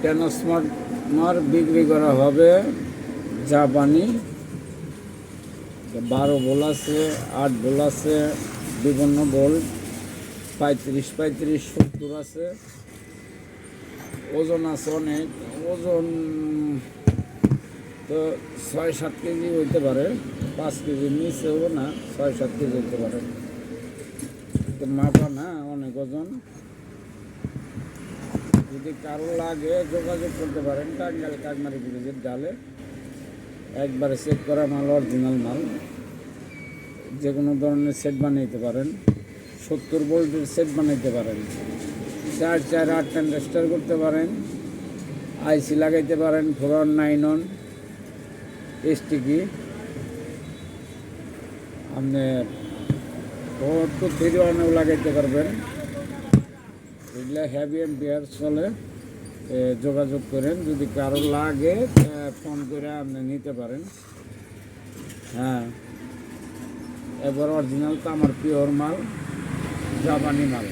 Transformer বিক্রি করা হবে জাপানি। বারো বোল আছে, আট বোল আছে, বিভিন্ন বোল, পঁয়ত্রিশ পঁয়ত্রিশ, সত্তর আছে। ওজন আছে অনেক, ওজন তো ছয়, সাত কেজি হইতে পারে, পাঁচ কেজির নিচেও না, ছয়, সাত কেজি হইতে পারে। মাপা না, অনেক ওজন। যদি কারও লাগে যোগাযোগ করতে পারেন টাঙ্গাইল কাকমারি ব্রিজের ডালে একবারে চেক করা মাল অরিজিনাল মাল। যে কোনো ধরনের সেট বানাইতে পারেন। সত্তর বোল্টের সেট বানাইতে পারেন। চার চার, আট ট্রানজিস্টার করতে পারেন। আইসি লাগাইতে পারেন ফোর ওয়ান নাইন ওয়ান এসটিকি আপনার ফোর টু থ্রি ওয়ানেও লাগাইতে পারবেন। এগুলো হ্যাভি এম্পিয়ার চলে যোগাযোগ করেন। যদি কারও লাগে ফোন করে আপনি নিতে পারেন। হ্যাঁ। এবার অরিজিনাল তো আমার পিওর মাল, জাপানি মাল।